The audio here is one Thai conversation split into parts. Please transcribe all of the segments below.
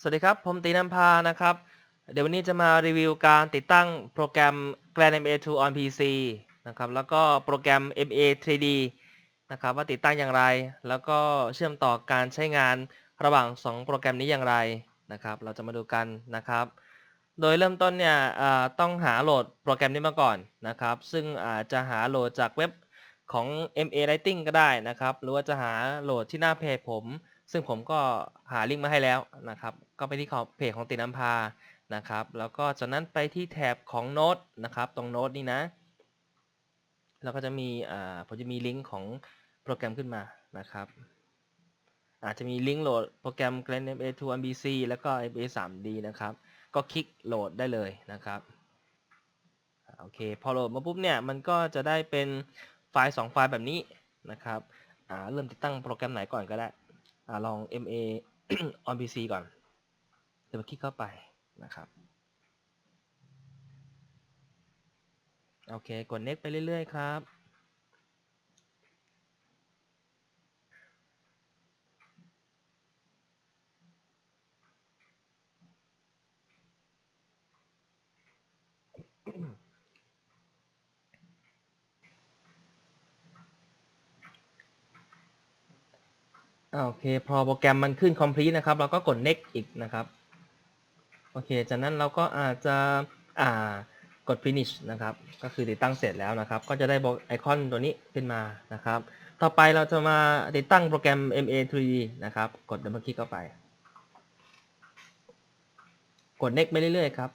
สวัสดีครับ ผมตีน้ำพานะครับ เดี๋ยววันนี้จะมารีวิวการติดตั้งโปรแกรม Grand MA2 on PC นะครับ แล้วก็โปรแกรม MA 3D นะครับว่าติดตั้งอย่างไร แล้วก็เชื่อมต่อการใช้งานระหว่าง 2 โปรแกรมนี้อย่างไรนะครับ เราจะมาดูกันนะครับ โดยเริ่มต้นเนี่ยต้องหาโหลดโปรแกรมนี้มาก่อนนะครับ ซึ่งอาจจะหาโหลดจากเว็บของ MA Writing ก็ได้นะครับ หรือว่าจะหาโหลดที่หน้าเพจผม ซึ่งผมก็หาลิงก์มาให้แล้วนะครับ ก็ไปที่เพจของติน้ำพานะครับ แล้วก็จากนั้นไปที่แถบของโน้ตนะครับ ตรงโน้ตนี่นะ แล้วก็จะมีอ่าผมจะมีลิงก์ของโปรแกรมขึ้นมานะครับ อาจจะมีลิงก์โหลดโปรแกรม Grand MA2 MBC แล้วก็ MA 3D นะครับ ก็คลิกโหลดได้เลยนะครับโอเค พอโหลดมาปุ๊บเนี่ย มันก็จะได้เป็นไฟล์ 2 ไฟล์แบบนี้นะครับอ่าเริ่มติดตั้งโปรแกรมไหนก่อนก็ได้ อลอง MA on PC ก่อน เดี๋ยวมาคลิกเข้าไปนะครับ โอเค กด next ไปเรื่อย ๆ ครับ อ่าโอเค พอโปรแกรมมันขึ้น complete นะครับ เราก็กด next อีกนะครับ โอเค จากนั้นเราก็อาจจะอ่ากด finish นะครับ ก็คือติดตั้งเสร็จแล้วนะครับ ก็จะได้ไอคอนตัวนี้ขึ้นมานะครับ ต่อไปเราจะมาติดตั้งโปรแกรม MA 3D นะครับ กดดับเบิลคลิกเข้าไป กด next ไปเรื่อยๆครับ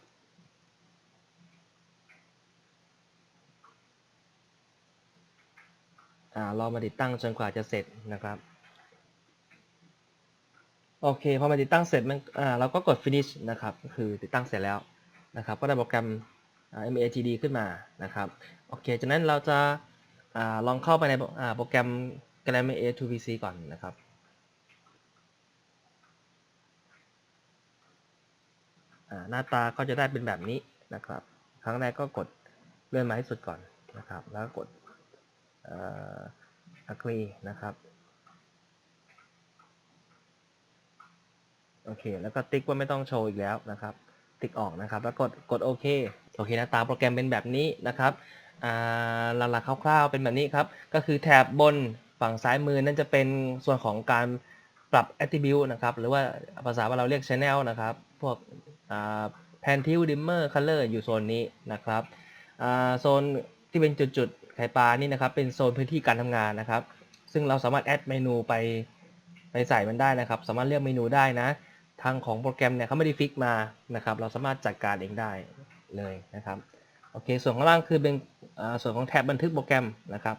อ่ารอมาติดตั้งจนกว่าจะเสร็จนะครับ โอเคพอมาติดตั้งเสร็จมันอ่าเราก็กด finish นะครับก็คือติดตั้งเสร็จแล้วนะครับก็ได้โปรแกรม MAGD ขึ้นมานะครับโอเคจากนั้นเราจะอ่าลองเข้าไปในอ่าโปรแกรม Grand MA 2 PC ก่อนนะครับหน้าตาก็จะได้เป็นแบบนี้นะครับ ครั้งแรกก็กดเลื่อนมาให้สุดก่อนนะครับ แล้วก็กดอ่อ agree นะครับ โอเค แล้วก็ติ๊กว่าไม่ต้องโชว์อีกแล้วนะครับ ติ๊กออกนะครับ แล้วกดกดโอเคโอเคหน้าตาโปรแกรมเป็นแบบนี้นะครับหลักๆคร่าวๆเป็นแบบนี้ครับ ก็คือแถบบนฝั่งซ้ายมือนั่นจะเป็นส่วนของการปรับ attribute นะครับ หรือว่าภาษาว่าเราเรียก channel นะครับ พวก pan tilt dimmer color อยู่โซนนี้นะครับโซนที่เป็นจุดๆไข่ปลานี่นะครับ เป็นโซนพื้นที่การทำงานนะครับ ซึ่งเราสามารถแอดเมนูไปไปใส่มันได้นะครับ สามารถเลือกเมนูได้นะ ทางของโปรแกรมเนี่ยเขาไม่ได้ฟิกมานะครับ เราสามารถจัดการเองได้เลยนะครับโอเค ส่วนข้างล่างคือเป็นส่วนของแท็บบันทึกโปรแกรมนะครับ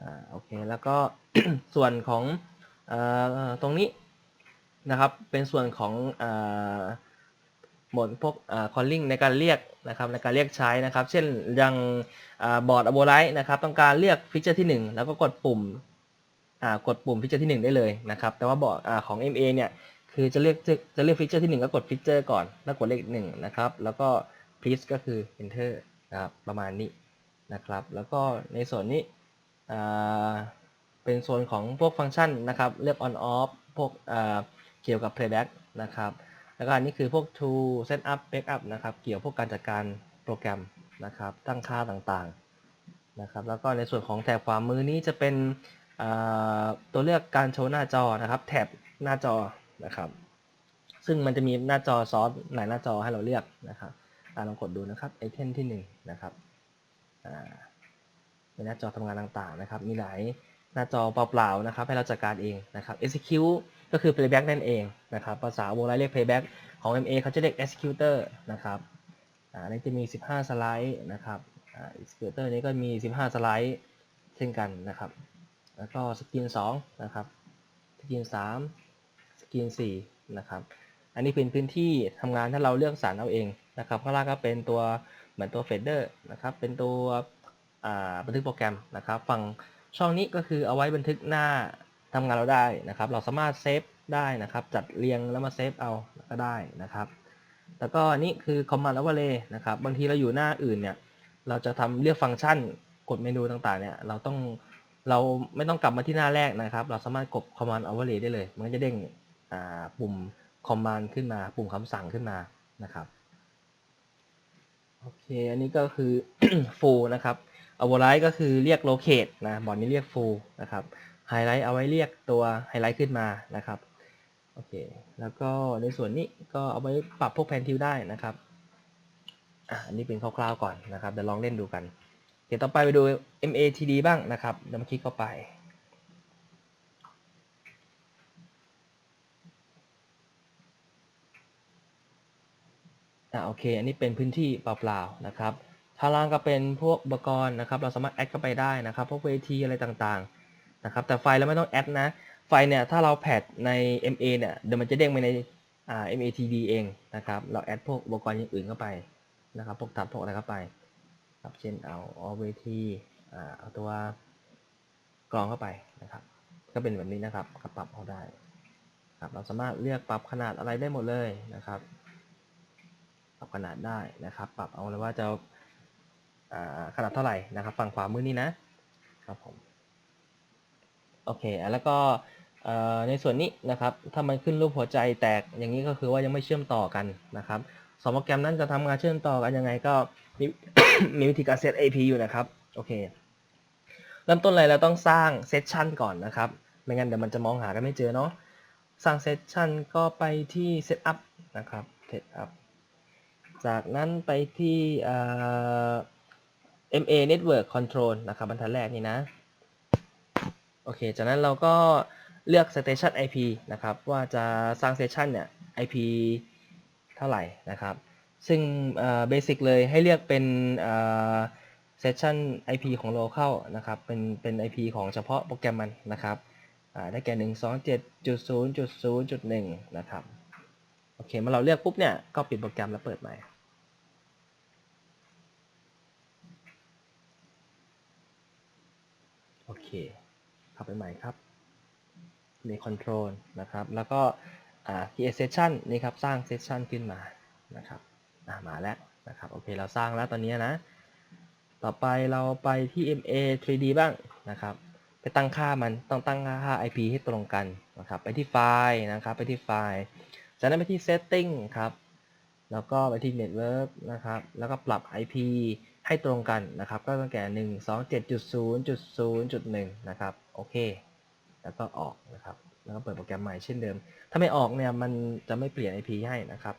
อโอเค แล้วก็ส่วนของอตรงนี้นะครับ เป็นส่วนของโหมดพวกอ่า calling ในการเรียกนะครับ ในการเรียกใช้นะครับ เช่นยังบอร์ดอโบไลท์นะครับ ต้องการเรียกฟีเจอร์ที่ 1 แล้วก็กดปุ่มกดปุ่มฟีเจอร์ที่ 1 ได้เลยนะครับ แต่ว่าบอร์ดอ่าของ MA เนี่ย คือจะเรียกจะเรียกฟีเจอร์ที่1ก็กดฟีเจอร์ก่อน แล้วกดเลขหนึ่งนะครับ แล้วก็ please ก็คือ enter นะครับประมาณนี้นะครับ แล้วก็ในส่วนนี้เป็นโซนของพวกฟังก์ชันนะครับ เลือก on off พวกเกี่ยวกับ playback นะครับ แล้วก็อันนี้คือพวก to set up backup นะครับ เกี่ยวพวกการจัดการโปรแกรมนะครับ ตั้งค่าต่างๆนะครับ แล้วก็ในส่วนของแถบขวามือนี้จะเป็นตัวเลือกการโชว์หน้าจอนะครับ แถบหน้าจอ นะครับ ซึ่งมันจะมีหน้าจอซอสหลายหน้าจอให้เราเลือกนะครับอาลองกดดูนะครับไอเทมที่1นงนะครับเป็นหน้าจอทำงานต่างๆนะครับ มีหลายหน้าจอเปล่าๆนะครับ ให้เราจัดการเองนะครับ execute ก็คือ playback นั่นเองนะครับ ภาษาวงเล็บเรียก playback ของ MA เขาจะเรียก executor นะครับอ่าอันนี้จะมี 15 สไลด์นะครับอ่า executor นี้ก็มี 15 สไลด์เช่นกันนะครับ แล้วก็สกรีน2นะครับ สกรีน3 กรีน4นะครับอันนี้เป็นพื้นที่ทำงานถ้าเราเลือกสรรเอาเองนะครับข้างล่างก็เป็นตัวเหมือนตัวเฟดเดอร์นะครับเป็นตัวบันทึกโปรแกรมนะครับฝั่งช่องนี้ก็คือเอาไว้บันทึกหน้าทำงานเราได้นะครับ เราสามารถเซฟได้นะครับ จัดเรียงแล้วมาเซฟเอาก็ได้นะครับ แล้วก็นี่คือ command overlay นะครับ บางทีเราอยู่หน้าอื่นเนี่ย เราจะทำเลือกฟังก์ชันกดเมนูต่างๆเนี่ย เราต้องเราไม่ต้องกลับมาที่หน้าแรกนะครับ เราสามารถกด command overlay ได้เลย มันก็จะเด้ง ปุ่ม command ขึ้นมา ปุ่มคำสั่งขึ้นมานะครับโอเคอันนี้ก็คือ full นะครับ override ก็คือเรียก locate นะบอร์ดนี้เรียก full นะครับ highlight เอาไว้เรียกตัว highlight ขึ้นมานะครับโอเคแล้วก็ในส่วนนี้ก็เอาไว้ปรับพวกแพนทิวได้นะครับอันนี้เป็นคร่าวๆก่อนนะครับเดี๋ยวลองเล่นดูกัน เดี๋ยวต่อไปไปดู MATD บ้างนะครับเดี๋ยวมาคลิกเข้าไป อ่าโอเค อันนี้เป็นพื้นที่เปล่าๆนะครับข้างล่างก็เป็นพวกอุปกรณ์นะครับ เราสามารถแอดเข้าไปได้นะครับ พวกเวทีอะไรต่างๆนะครับ แต่ไฟล์เราไม่ต้องแอดนะ ไฟล์เนี่ยถ้าเราแพดใน MA เนี่ย เดี๋ยวมันจะเด้งไปในอ่า MATD เองนะครับ เราแอดพวกอุปกรณ์อย่างอื่นเข้าไปนะครับ พวกตัดพวกอะไรเข้าไป ครับ เช่นเอาเอาเวทีอ่าเอาตัวกรองเข้าไปนะครับ ก็เป็นแบบนี้นะครับก็ปรับเอาได้ครับ เราสามารถเลือกปรับขนาดอะไรได้หมดเลยนะครับ ปรับขนาดได้นะครับ ปรับเอาเลยว่าจะขนาดเท่าไหร่นะครับ ฝั่งขวามือนี้นะครับผมโอเคแล้วก็ในส่วนนี้นะครับ ถ้ามันขึ้นรูปหัวใจแตกอย่างนี้ก็คือว่ายังไม่เชื่อมต่อกันนะครับสองโปรแกรมนั้นจะทำงานเชื่อมต่อกันยังไงก็มีมีวิธีการเซต AP อยู่นะครับโอเคเริ่มต้นเลยเราต้องสร้างเซสชันก่อนนะครับ ไม่งั้นเดี๋ยวมันจะมองหากันไม่เจอเนาะสร้างเซสชันก็ไปที่ Setup นะครับ Setup จากนั้นไปที่ MA Network Control นะครับบรรทัดแรกนี่นะ โอเค จากนั้นเราก็เลือก Station IP นะครับ ว่าจะสร้าง Station เนี่ย IP เท่าไหร่นะครับ ซึ่งเบสิกเลยให้เลือกเป็นเอ่อ Session IP ของ local นะครับ เป็นเป็น IP ของเฉพาะโปรแกรมมันนะครับได้แก่ 127.0.0.1 นะครับ โอเค เมื่อเราเลือกปุ๊บเนี่ย ก็ปิดโปรแกรมแล้วเปิดใหม่ โอ เคเข้าไปใหม่ครับมี Control นะครับ แล้วก็อ่า create session นี่ครับ สร้าง session ขึ้นมา นะครับมาแล้วนะครับ โอเค เราสร้างแล้วตอนนี้นะ ต่อไปเราไปที่ MA 3D บ้างนะครับ ไปตั้งค่ามัน ต้องตั้งค่า IP ให้ตรงกันนะครับ ไปที่ไฟล์นะครับ ไปที่ไฟล์ จากนั้นไปที่ setting ครับ แล้วก็ไปที่ network นะครับ แล้วก็ปรับ IP ให้ตรงกันนะครับ ก็ตั้งแต่127.0.0.1นะครับโอเค แล้วก็ออกนะครับ แล้วก็เปิดโปรแกรมใหม่เช่นเดิม ถ้าไม่ออกเนี่ยมันจะไม่เปลี่ยน IP ให้นะครับ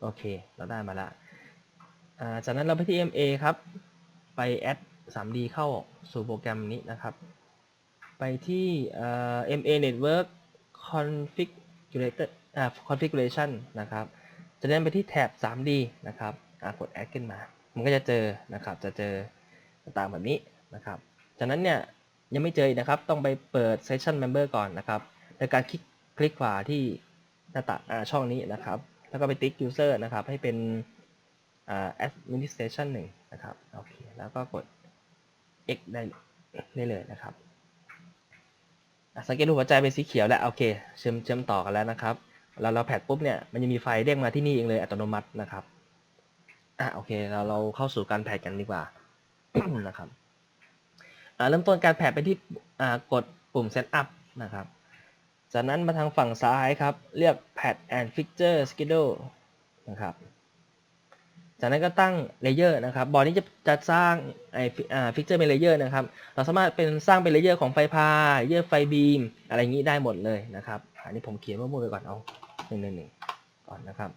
โอเค เราได้มาละจากนั้นเราไปที่ MA ครับ ไป add 3D เข้าสู่โปรแกรมนี้นะครับ ไปที่เอ่อ MA Network Configurator อ่า Configuration นะครับจากนั้นไปที่แท็บ 3D นะครับอ่ากด add ขึ้นมา มันก็จะเจอนะครับ จะเจอต่างแบบนี้นะครับ จากนั้นเนี่ยยังไม่เจออีกนะครับ ต้องไปเปิด Session Member ก่อนนะครับโดยการคลิกคลิกขวาที่หน้าต่างช่องนี้นะครับ แล้วก็ไปติ๊ก user นะครับ ให้เป็นอ่า administration 1นะครับ โอเค แล้วก็กด x ได้ได้เลยนะครับ สังเกตรูปหัวใจเป็นสีเขียวแล้วโอเค เชื่อมเชื่อมต่อกันแล้วนะครับเราเราแพดปุ๊บเนี่ยมันจะมีไฟเด้งมาที่นี่เองเลยอัตโนมัตินะครับอะโอเคเราเราเข้าสู่การแพดกันดีกว่านะครับอ่าเริ่มต้นการแพดไปที่อ่ากดปุ่ม setup นะครับจากนั้นมาทางฝั่งซ้ายครับ เลือก pad and fixture schedule นะครับ จากนั้นก็ตั้งเลเยอร์นะครับบอร์ดนี้จะจะสร้างไอ่าฟิกเจอร์เป็นเลเยอร์นะครับ เราสามารถเป็นสร้างเป็นเลเยอร์ของไฟพาเลเยอร์ไฟบีม อะไรอย่างนี้ได้หมดเลยนะครับอันนี้ผมเขียนว่ามั่วไปก่อนเอาหนึ่งหนึ่งหนึ่งก่อนนะครับ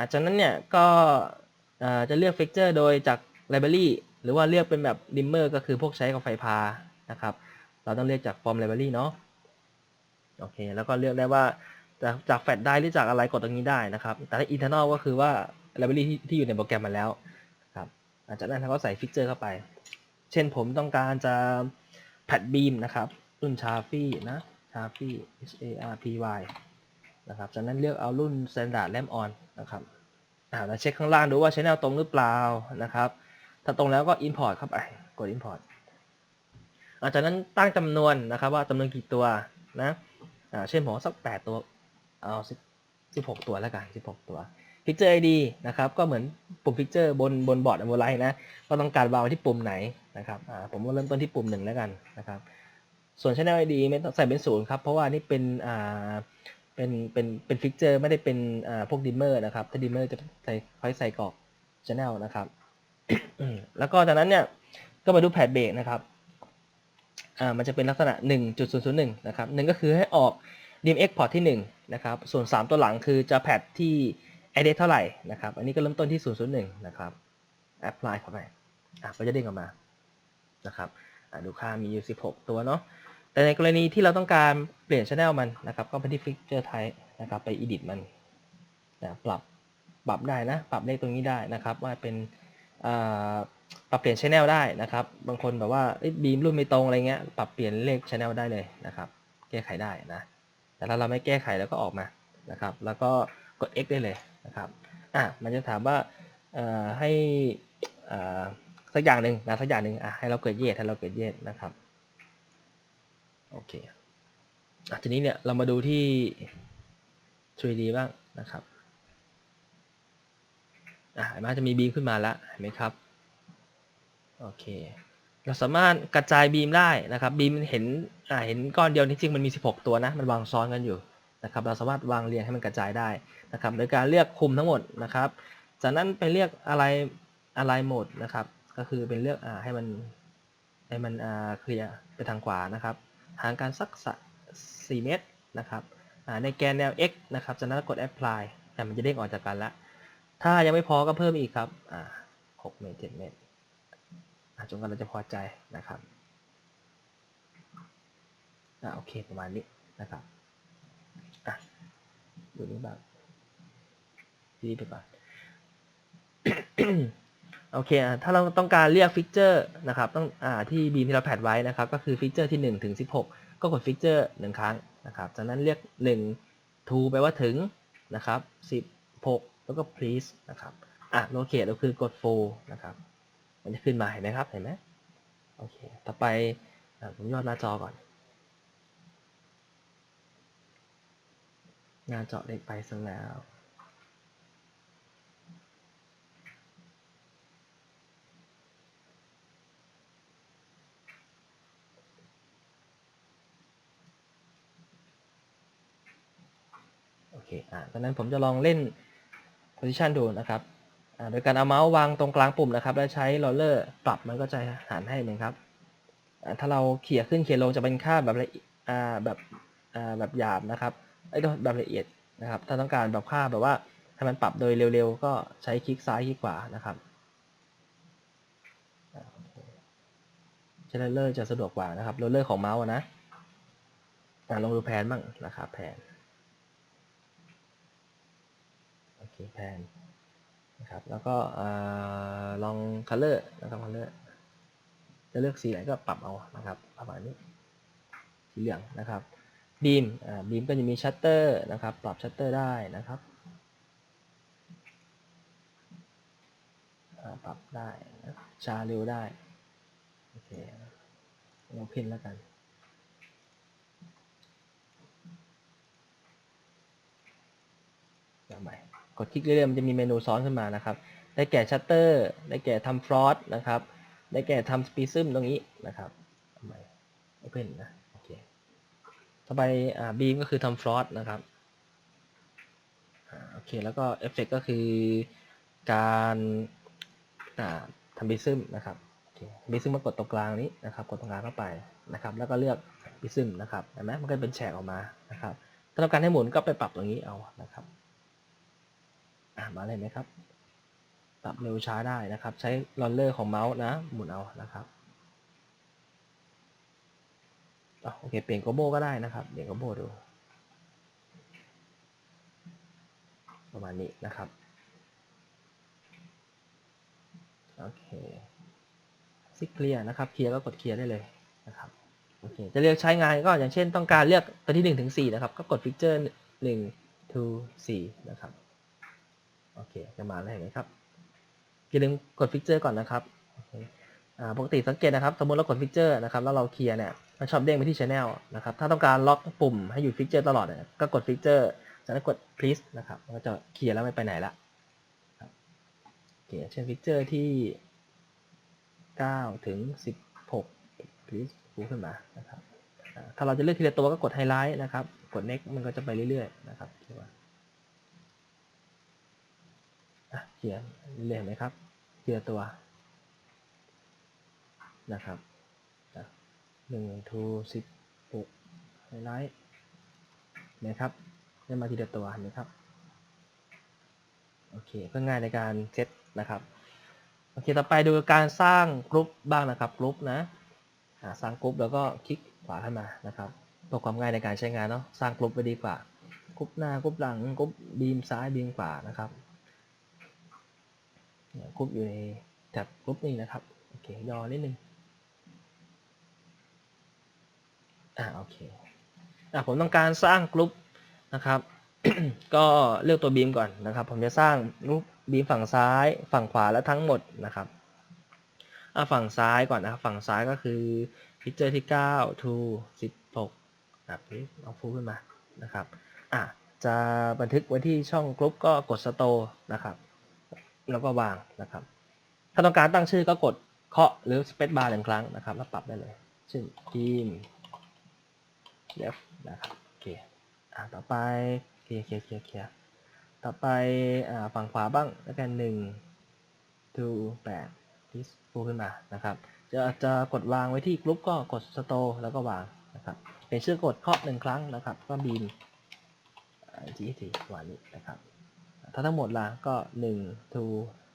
าจากนั้นเนี่ยก็จะเลือกฟิกเจอร์โดยจากไลบรารีหรือว่าเลือกเป็นแบบดิมเมอร์ก็คือพวกใช้กับไฟพานะครับ เราต้องเลือกจากฟอร์มไลบรารีเนาะโอเค แล้วก็เลือกได้ว่าจากจากแฟลชได้หรือจากอะไรกดตรงนี้ได้นะครับ แต่ถ้า internal ก็คือว่า library ที่ที่อยู่ในโปรแกรมมาแล้วครับหลังจากนั้นเราก็ใส่ฟิกเจอร์เข้าไป เช่นผมต้องการจะแพดบีมนะครับรุ่นชาฟี่นะชาฟี่ H A R P Y นะครับจากนั้นเลือกเอารุ่น standard lamp on นะครับอ่าแล้วเช็คข้างล่างดูว่า channel ตรงหรือเปล่านะครับ ถ้าตรงแล้วก็ import เข้าไปกด import หลังจากนั้นตั้งจำนวนนะครับว่าจำนวนกี่ตัวนะอ่าเช่นผมสักแปดตัวเอาสิบหกตัวแล้วกันสิบหกตัว ฟิกเจอร์ ID นะครับ ก็เหมือนปุ่มฟิกเจอร์บนบนบอร์ดอ m มไลนะก็ต้องการวางไว้ที่ปุ่มไหนนะครับผมก็เริ่มต้นที่ปุ่มหนึ่งแล้วกันนะครับ ส่วน Channel ID ไม่ต้องใส่เป็นศูนย์ครับ เพราะว่านี่เป็นอ่าเป็นเป็นเป็นฟิกเจอร์ไม่ได้เป็นอ่าพวกดิมเมอร์นะครับ ถ้าดิมเมอร์จะใส่ค่อยใส่กรอก Channel นะครับแล้วก็จากนั้นเนี่ยก็มาดูแพดเบรกนะครับอ่ามันจะเป็นลักษณะ 1.001 นะครับหนึ่งก็คือให้ออก DMX port ที่ 1 นะครับ ส่วน 3 ตัวหลังคือจะแพดที่ address เท่าไหร่นะครับ อันนี้ก็เริ่มต้นที่ 001 นะครับ apply เข้าไป อะ ก็จะเด้งออกมา นะครับ อะดูค่ามีอยู่ 16 ตัวเนาะ แต่ในกรณีที่เราต้องการเปลี่ยน channel มันนะครับ ก็ไปที่ feature type นะครับ ไป edit มันนะปรับ ปรับได้นะ ปรับเลขตรงนี้ได้นะครับ ว่าเป็นอ่าปรับเปลี่ยน channel ได้นะครับ บางคนแบบว่าบีมรุ่นไม่ตรงอะไรเงี้ย ปรับเปลี่ยนเลข channel ได้เลยนะครับ แก้ไขได้นะ แต่ถ้าเราไม่แก้ไขแล้วก็ออกมา นะครับ แล้วก็กด X ได้เลย นะครับอะมันจะถามว่าให้สักอย่างหนึ่งนะสักอย่างหนึ่งอะให้เราเกิดเยสให้เราเกิดเยสนะครับโอเคอะทีนี้เนี่ยเรามาดูที่ 3D บ้างนะครับอะเห็นไหมจะมีบีมขึ้นมาแล้วเห็นไหมครับโอเคเราสามารถกระจายบีมได้นะครับบีมเห็นอ่าเห็นก้อนเดียวที่จริงมันมี 16 ตัวนะมันวางซ้อนกันอยู่ นะครับ เราสามารถวางเรียงให้มันกระจายได้นะครับ โดยการเลือกคุมทั้งหมดนะครับ จากนั้นไปเลือกอะไรอะไรโหมดนะครับ ก็คือเป็นเลือกอ่าให้มันให้มันอ่าเคลียร์ไปทางขวานะครับห่างกันสัก4เมตรนะครับในแกนแนว x นะครับจากนั้นกด apply แต่มันจะเด้งออกจากกันแล้วถ้ายังไม่พอก็เพิ่มอีกครับ6เมตร7เมตรจนกว่าเราจะพอใจนะครับอโอเคประมาณนี้นะครับ ดูนี้บ้างดีไปก่อนโอเค ถ้าเราต้องการเรียกฟิกเจอร์นะครับ ต้องอ่าที่บีมที่เราแพดไว้นะครับ ก็คือฟิกเจอร์ที่ 1 ถึง 16 ก็กดฟิกเจอร์หนึ่งครั้งนะครับ จากนั้นเรียก 1 to แปลว่าถึงนะครับ 16 แล้วก็ please นะครับ อะ locate ก็คือกด full นะครับ มันจะขึ้นมาเห็นไหมครับ เห็นไหมโอเค ต่อไปผมยอดหน้าจอก่อน หน้าจอเล็กไปซะแล้ว โอเค อะตอนนั้นผมจะลองเล่น position ดูนะครับอ่าโดยการเอาเมาส์วางตรงกลางปุ่มนะครับ แล้วใช้โรลเลอร์ปรับมันก็จะหารให้หมือนครับอ่าถ้าเราเขี่ยขึ้นเขี่ยลงจะเป็นค่าแบบละเอียดอ่าแบบอ่าแบบหยาบนะครับ ไอ้ยแบบละเอียดนะครับ ถ้าต้องการแบบค่าแบบว่าให้มันปรับโดยเร็วๆ ก็ใช้คลิกซ้ายคลิกขวานะครับใช้โรลเลอร์จะสะดวกกว่านะครับโรลเลอร์ของเมาส์อะนะอ่ลองดูแผนบ้างนะครับแผนโอเคแผนนะครับแล้วก็ลอง color นะครับ color จะเลือกสีไหนก็ปรับเอานะครับประมาณนี้สีเหลืองนะครับ บีมอ่าบีมก็จะมีชัตเตอร์นะครับ ปรับชัตเตอร์ได้นะครับอ่าปรับได้นะชาเร็วได้ โอเคเราเพ้นแล้วกันเอาใหม่ กดคลิกเรื่อยๆมันจะมีเมนูซ้อนขึ้นมานะครับ ได้แก่ชัตเตอร์ ได้แก่ทำฟรอสนะครับ ได้แก่ทำสปีซึมตรงนี้นะครับทำไมโอเพนนะ ต่อไปอ่าบีมก็คือทำฟรอสนะครับอโอเคแล้วก็เอฟเฟกก็คือการอ่าทำบิซึมนะครับบิซึมมากดตรงกลางนี้นะครับ กดตรงกลางเข้าไปนะครับ แล้วก็เลือกบิซึมนะครับเห็นไหมมันก็เป็นแฉกออกมานะครับถ้าต้องการให้หมุนก็ไปปรับตรงนี้เอานะครับอะมาเลยไหมครับ ปรับเร็วช้าได้นะครับ ใช้ลอนเลอร์ของเมาส์นะ หมุนเอานะครับอะ โอเค เปลี่ยนโกโบก็ได้นะครับ เปลี่ยนโกโบดู ประมาณนี้นะครับ โอเคซิกเคลียร์นะครับ เคลียร์ก็กดเคลียร์ได้เลยนะครับ โอเค จะเลือกใช้งานก็อย่างเช่นต้องการเลือกตัวที่1ถึง4นะครับ ก็กดฟิกเจอร์1 2 4นะครับ โอเค จะมาแล้วเห็นไหมครับ อย่าลืมกดฟิกเจอร์ก่อนนะครับ โอเค ปกติสังเกตนะครับ สมมติเรากดฟิกเจอร์นะครับ แล้วเราเคลียร์เนี่ยมันชอบเด้งไปที่ Channel นะครับ ถ้าต้องการล็อกปุ่มให้อยู่ฟิกเจอร์ตลอดเนี่ยก็กดฟิกเจอร์จากนั้นกด please นะครับ มันก็จะเคลียร์แล้วไม่ไปไหนละเคเช่นฟิกเจอร์ที่ 9 ถึง 16 please ฟูขึ้นมานะครับ ถ้าเราจะเลือกทีละตัวก็กดไฮไลท์นะครับ กด next มันก็จะไปเรื่อยๆนะครับเขียนว่าอะเขียรื่อยๆเห็นไหมครับทีละตัว นะครับหนึ่งทูสิบหกไฮไลท์นะครับได้มาทีละตัวเห็นไหมครับโอเคเพื่อง่ายในการเซตนะครับโอเคต่อไปดูการสร้างกรุ๊ปบ้างนะครับกรุ๊ปนะสร้างกรุ๊ปแล้วก็คลิกขวาขึ้นมานะครับเพื่อความง่ายในการใช้งานเนาะสร้างกรุ๊ปไปดีกว่ากรุ๊ปหน้ากรุ๊ปหลังกรุ๊ปบีมซ้ายบีมขวานะครับกรุ๊ปอยู่ในแท็บกรุ๊ปนี้นะครับโอเคย่อนิดนึง อ่าโอเคอะผมต้องการสร้างกรุ๊ปนะครับ ก็เลือกตัวบีมก่อนนะครับ ผมจะสร้างรูปบีมฝั่งซ้าย ฝั่งขวาและทั้งหมดนะครับอะฝั่งซ้ายก่อนนะฝั่งซ้ายก็คือพิเจอร์ที่9 to 16แบบนี้เอาฟูขึ้นมานะครับอะจะบันทึกไว้ที่ช่องกรุ๊ปก็กด store นะครับ แล้วก็วางนะครับ ถ้าต้องการตั้งชื่อก็กดเคาะหรือ space bar หนึ่งครั้งนะครับ แล้วปรับได้เลยเช่นบีม left นะครับโอเคอะต่อไปเคลียร์เคลียร์เคลียร์เคลียร์ต่อไปอ่าฝั่งขวาบ้างแล้วกันหนึ่ง two แปด this ฟูขึ้นมานะครับ จะจะกดวางไว้ที่กรุ๊ปก็กด store แล้วก็วางนะครับเป็นชื่อกดเคาะหนึ่งครั้งนะครับ ก็บีม GT วันนี้นะครับ ถ้าทั้งหมดละก็1 to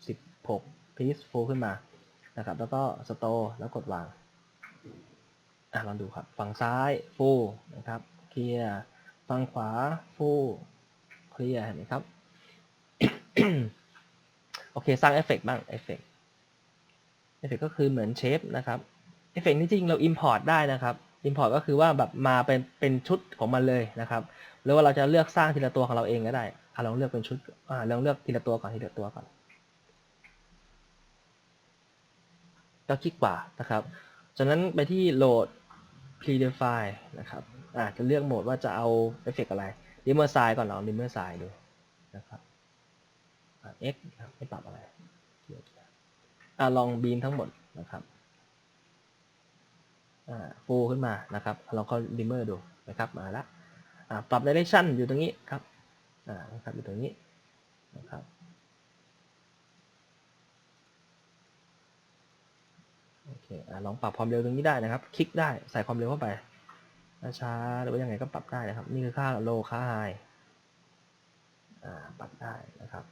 16 piece full ขึ้นมานะครับ แล้วก็ store แล้วกดวาง อะลองดูครับ ฝั่งซ้าย full นะครับ เคลียร์ ฝั่งขวา full เคลียร์เห็นไหมครับ โอเค สร้างเอฟเฟกบ้าง เอฟเฟกเอฟเฟกก็คือเหมือนเชฟนะครับ เอฟเฟกที่จริงเรา import ได้นะครับ import ก็คือว่าแบบมาเป็นเป็นชุดของมันเลยนะครับ หรือว่าเราจะเลือกสร้างทีละตัวของเราเองก็ได้อะลองเลือกเป็นชุด อ่าลองเลือกทีละตัวก่อนทีละตัวก่อนก็คลิกขวานะครับ จากนั้นไปที่โหลด predefine นะครับอ่าจะเลือกโหมดว่าจะเอาเอฟเฟกอะไร dimmer size ก่อนลอง dimmer size ดูนะครับอ่า x นะครับไม่ปรับอะไรอ่าลองบีมทั้งหมดนะครับอ่า full ขึ้นมานะครับลองเข้า dimmer ดูนะครับมาละอ่าปรับ direction อยู่ตรงนี้ครับอ่านะครับอยู่ตรงนี้นะครับ โอเค อ่า ลองปรับความเร็วตรงนี้ได้นะครับ คลิกได้ใส่ความเร็วเข้าไปช้าหรือว่ายังไงก็ปรับได้นะครับ นี่คือค่า low ค่า high อ่าปรับได้นะครับ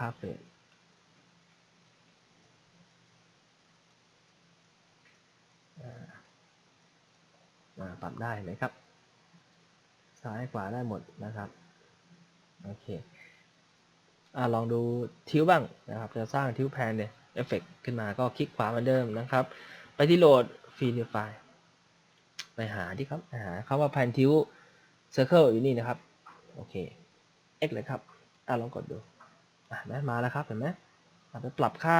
ค่าเฟรมอ่าอ่าปรับได้เห็นไหมครับ ซ้ายขวาได้หมดนะครับ โอเคอลองดูทิวบ้างนะครับ จะสร้างทิวแพนเนี่ย เอฟเฟกขึ้นมาก็คลิกขวาเหมือนเดิมนะครับ ไปที่โหลดฟรีไฟล์ไปหาที่ครับหาคำว่าแพนทิวเซอร์เคิลอยู่นี่นะครับ โอเค X เลยครับอ่าลองกดดูอ่าได้มาแล้วครับเห็นไหมอ่าไปปรับค่า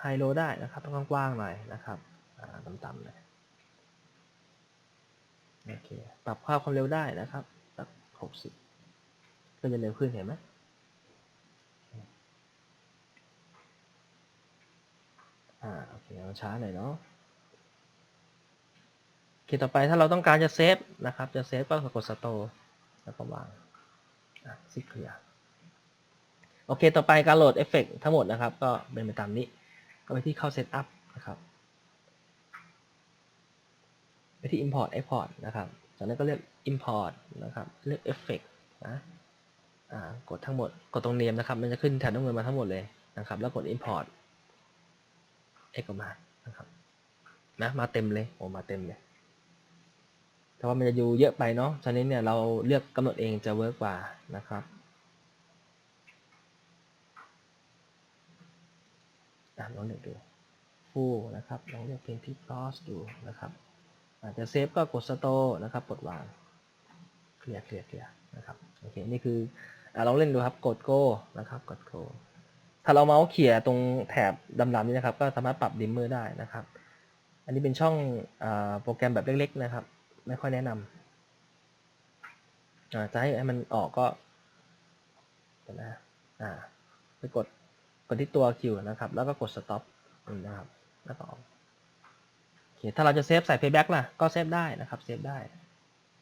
ไฮโลได้นะครับต้องกว้างๆหน่อยนะครับอ่าต่ำๆหน่อยโอเคปรับค่าความเร็วได้นะครับสักหกสิบก็จะเร็วขึ้นเห็นไหม อ่าโอเคเอาช้าหน่อยเนาะโอเคต่อไปถ้าเราต้องการจะเซฟนะครับ จะเซฟก็กด store แล้วก็วางซิเคลียร์โอเค ต่อไปการโหลดเอฟเฟกทั้งหมดนะครับ ก็เป็นไปตามนี้ ก็ไปที่เข้า setup นะครับ ไปที่ import export นะครับ จากนั้นก็เลือก import นะครับ เลือก effect นะอ่ากดทั้งหมด กดตรง name นะครับ มันจะขึ้นแถบน้ำเงินมาทั้งหมดเลยนะครับ แล้วกด import เอกอกมานะครับนะมาเต็มเลยโอ้มาเต็มเลยแต่ว่ามันจะอยู่เยอะไปเนาะฉะนั้นเนี่ยเราเลือกกำหนดเองจะเวิร์กกว่านะครับลองเลือกดูฟูนะครับลองเลือกเพลงที่ cross ดูนะครับอาจจะเซฟก็กด store นะครับกดวางเคลียร์เคลียร์เคลียร์นะครับโอเคนี่คืออะลองเล่นดูครับกด go นะครับกด go ถ้าเราเมาส์เขี่ยตรงแถบดำๆนี้นะครับ ก็สามารถปรับดิมเมอร์ได้นะครับ อันนี้เป็นช่องอโปรแกรมแบบเล็ก ๆ นะครับ ไม่ค่อยแนะนำจะให้ให้มันออกก็นะไปกดกดที่ตัว Q นะครับ แล้วก็กด stop นี่นะครับ แล้วก็ออกโอเคถ้าเราจะเซฟใส่ playback ล่ะ ก็เซฟได้นะครับ เซฟได้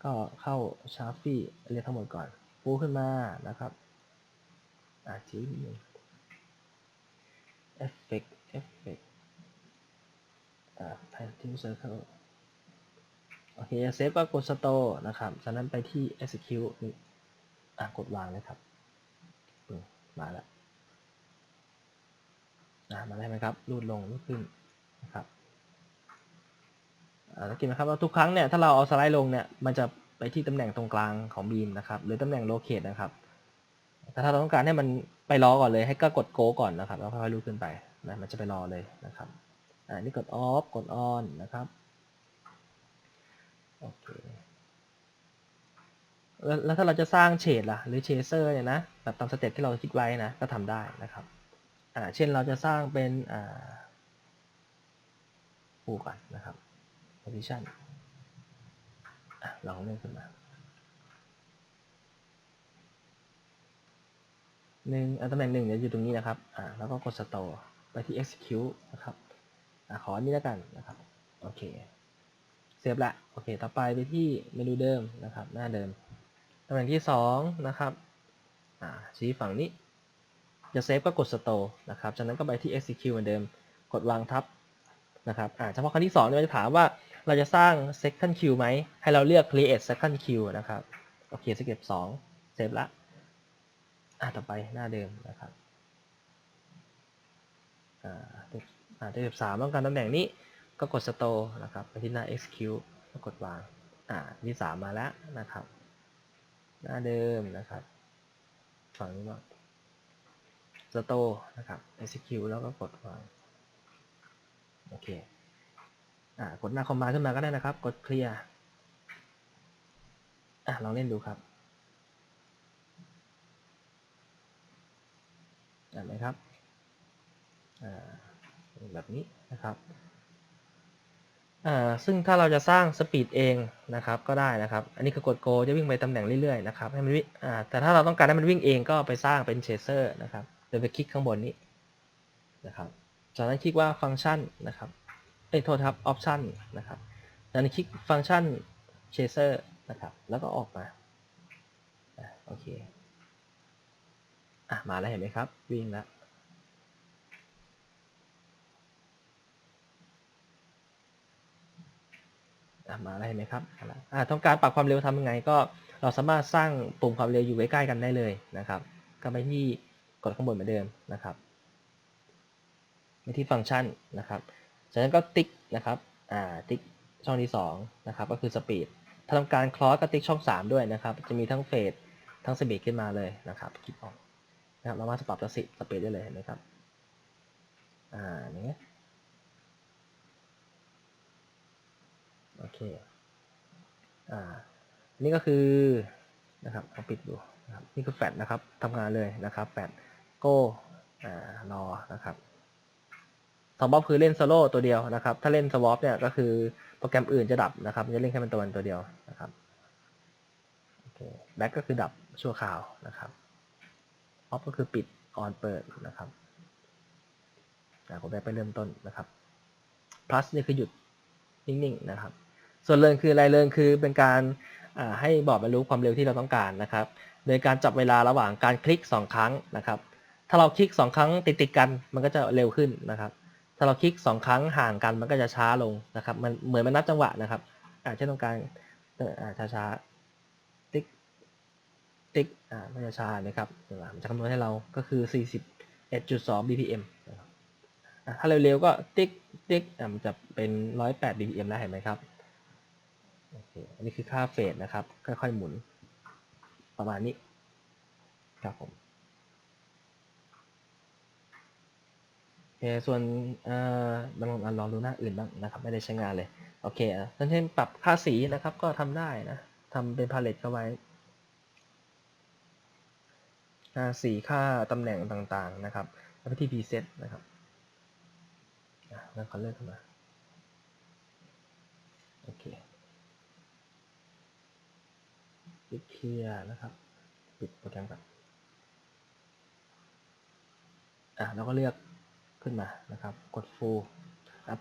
ก็เข้า s h a r p i เรียกทั้งหมดก่อน ปูขึ้นมานะครับ อ่าชี้นิดนึง effect effect อ่า painting circle โอเคเซฟก็กด store นะครับ จากนั้นไปที่ execute นี่อะกดวางเลยครับมมาแล้วอะมาได้ไหมครับ รูดลงรูดขึ้นนะครับอ่าแล้วกินนะครับว่าทุกครั้งเนี่ยถ้าเราเอาสไลด์ลงเนี่ยมันจะไปที่ตำแหน่งตรงกลางของบีมนะครับหรือตำแหน่ง locate นะครับ แต่ถ้าเราต้องการให้มันไปรอก่อนเลย ให้ก็กด go ก่อนนะครับ แล้วค่อยๆรูดขึ้นไปนะมันจะไปรอเลยนะครับอ่านี่กด off กด on นนะครับโอเคแล้วถ้าเราจะสร้างเฉดล่ะ หรือเชเซอร์เนี่ยนะแบบตามสเต็ปที่เราคิดไว้นะ ก็ทำได้นะครับอ่าเช่นเราจะสร้างเป็นอ่าปูก่อนนะครับ position อะลองเลื่อนขึ้นมา หนึ่งอะตำแหน่งหนึ่งเนี่ยอยู่ตรงนี้นะครับอ่าแล้วก็กด store ไปที่ execute นะครับอ่าขออันนี้แล้วกันนะครับ โอเค เซฟละ โอเค ต่อไปไปที่เมนูเดิมนะครับ หน้าเดิม ตำแหน่งที่2นะครับอ่าชี้ฝั่งนี้ จะเซฟก็กด store นะครับ จากนั้นก็ไปที่ execute เหมือนเดิม กดวางทับนะครับอ่าเฉพาะครั้งที่2เนี่ยมันจะถามว่าเราจะสร้าง second queue ไหม ให้เราเลือก create second queue นะครับ โอเค สเก็ต2เซฟละ อ่าต่อไปหน้าเดิมนะครับอ่าอ่าเจ็บสามต้องการตำแหน่งนี้ก็กด store นะครับไปที่หน้า execute แล้วกดวางอ่าที่สามมาแล้วนะครับ หน้าเดิมนะครับฝั่งนี้บ้า store นะครับ execute แล้วก็กดวางโอเคอ่ากดหน้าคอมมาขึ้นมาก็ได้นะครับ กด clear อะลองเล่นดูครับ เห็นไหมครับแบบนี้นะครับซึ่งถ้าเราจะสร้างสปีดเองนะครับก็ได้นะครับ อันนี้คือกด go จะวิ่งไปตำแหน่งเรื่อยๆนะครับให้มันวิ่งแต่ถ้าเราต้องการให้มันวิ่งเองก็ไปสร้างเป็นเชเซอร์นะครับโดยไปคลิกข้างบนนี้นะครับจากนั้นคลิกว่าฟังก์ชันนะครับเอ้ยโทษครับออปชันนะครับจากนั้นคลิกฟังก์ชันเชเซอร์นะครับแล้วก็ออกมาโอเค อะมาแล้วเห็นไหมครับ วิ่งแล้วมาแล้วเห็นไหมครับอ่าต้องการปรับความเร็วทำยังไงก็เราสามารถสร้างปุ่มความเร็วอยู่ใกล้ๆกันได้เลยนะครับ ก็ไปที่กดข้างบนเหมือนเดิมนะครับไปที่ฟังก์ชันนะครับ จากนั้นก็ติ๊กนะครับ อ่า ติ๊กช่องที่2นะครับ ก็คือสปีด ถ้าต้องการคลอสก็ติ๊กช่อง 3 ด้วยนะครับ จะมีทั้งเฟสทั้งสปีดขึ้นมาเลยนะครับ คลิกออก นะครับเรามาปรับสปีดสเปีดได้เลยเห็นไหมครับ อ่าเงี้ยโอเค อ่า นี่ก็คือนะครับเอาปิดดูนะครับนี่คือแฟดนะครับทำงานเลยนะครับแฟดโก้อ่ารอนะครับสวอปคือเล่นโซโล่ตัวเดียวนะครับ ถ้าเล่นสวอปเนี่ยก็คือโปรแกรมอื่นจะดับนะครับ จะเล่นแค่เป็นตัวตัวเดียวนะครับโอเคแบ็กก็คือดับชั่วคราวนะครับ ออฟก็คือปิดออนเปิดนะครับอ่าผมแบ็กไปเริ่มต้นนะครับ plus นี่คือหยุดนิ่งๆนะครับ ส่วนเริงคืออะไรเริงคือเป็นการให้บอร์ดบรรลุความเร็วที่เราต้องการนะครับ โดยการจับเวลาระหว่างการคลิก 2 ครั้งนะครับ ถ้าเราคลิก 2 ครั้งติดๆกันมันก็จะเร็วขึ้นนะครับ ถ้าเราคลิก 2 ครั้งห่างกันมันก็จะช้าลงนะครับ มันเหมือนมันนับจังหวะนะครับอาจจะต้องการช้าช้าๆ ติ๊กอ่าไมันจะช้านะครับมันจะคำนวณให้เราก็คือ 41.2 bpm นะครับถ้าเร็วๆก็ติ๊กติ๊กมันจะเป็น 108 bpm แล้วเห็นไหมครับโอเคอันนี้คือค่าเฟสนะครับ ค่อยๆหมุนประมาณนี้ครับผมโอเคส่วนเอ่อลองลองดูหน้าอื่นบ้างนะครับ ไม่ได้ใช้งานเลย โอเคอะเช่นปรับค่าสีนะครับ ก็ทำได้นะทำเป็นพาเลตเข้าไว้ สีค่าตำแหน่งต่างๆนะครับ แล้วไปที่ preset นะครับแล้วเขาเลือกขึ้นมาโอเคปิดเคลียร์นะครับ ปิดโปรแกรมก่อนอะเราก็เลือกขึ้นมานะครับ กด full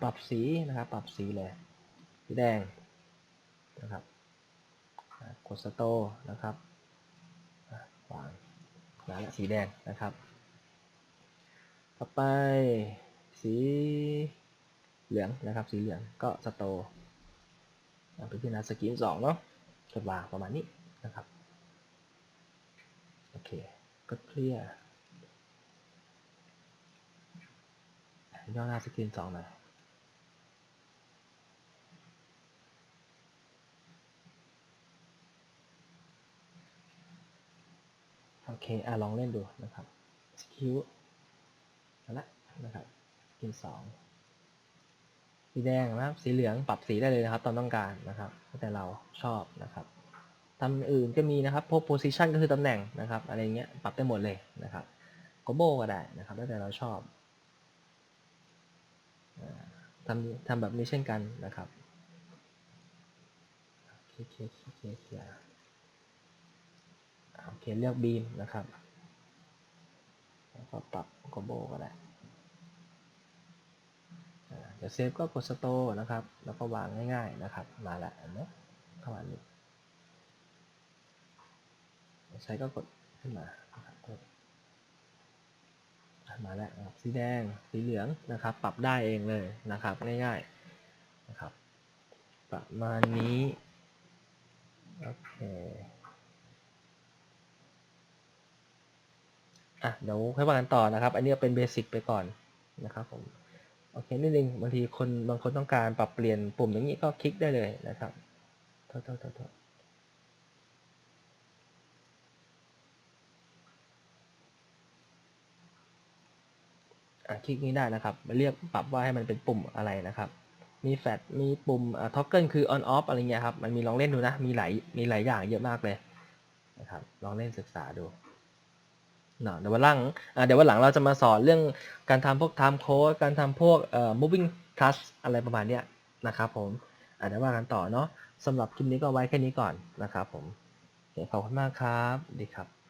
ปรับสีนะครับ ปรับสีเลยสีแดงนะครับกด store นะครับวาง นั่นแหละสีแดงนะครับ ต่อไปสีเหลืองนะครับ สีเหลืองก็ store อะไปที่หน้าสกรีนสองเนาะกดวางประมาณนี้นะครับ โอเคก็เคลียร์ย่อหน้าสกรีนสองหน่อย โอเคอะลองเล่นดูนะครับสกิลนั่นแหละนะครับสกินสองสีแดงนะครับ สีเหลืองปรับสีได้เลยนะครับ ตอนต้องการนะครับแล้แต่เราชอบนะครับตำอื่นก็มีนะครับพวก position ก็คือตำแหน่งนะครับ อะไรเงี้ยปรับได้หมดเลยนะครับโกโบก็ได้นะครับแล้วแต่เราชอบทำทำแบบนี้เช่นกันนะครับเคลียร์เคลียร์เคลียร์เคลียร์ โอเคเลือกบีมนะครับ แล้วก็ปรับคอมโบก็ได้อ่าเดี๋ยวเซฟก็กดสโตร์นะครับ แล้วก็วางง่ายๆนะครับ มาแล้วเห็นไหมเข้ามานี้ใช้ก็กดขึ้นมามาแล้วสีแดง สีเหลืองนะครับ ปรับได้เองเลยนะครับ ง่ายๆนะครับ ประมาณนี้ โอเค อะเดี๋ยวค่อยว่ากันต่อนะครับ อันนี้เป็นเบสิกไปก่อนนะครับผมโอเคนิดนึงบางทีคนบางคนต้องการปรับเปลี่ยนปุ่มอย่างนี้ก็คลิกได้เลยนะครับโทษโทษโทษโทษอะคลิกนี้ได้นะครับเรียกปรับว่าให้มันเป็นปุ่มอะไรนะครับ มีแฟลชมีปุ่มท็อกเกิลคือ on off อะไรเงี้ยครับ มันมีลองเล่นดูนะ มีหลายมีหลายอย่างเยอะมากเลยนะครับ ลองเล่นศึกษาดู นาะเดี๋ยววันหลังเดี๋ยววันหลังเราจะมาสอนเรื่องการทำพวก time code การทำพวก moving touch อะไรประมาณเนี้ยนะครับผมเดี๋ยวว่ากันต่อเนาะสำหรับคลิปนี้ก็ไว้แค่นี้ก่อนนะครับผมขอบคุณมากครับ ดีครับ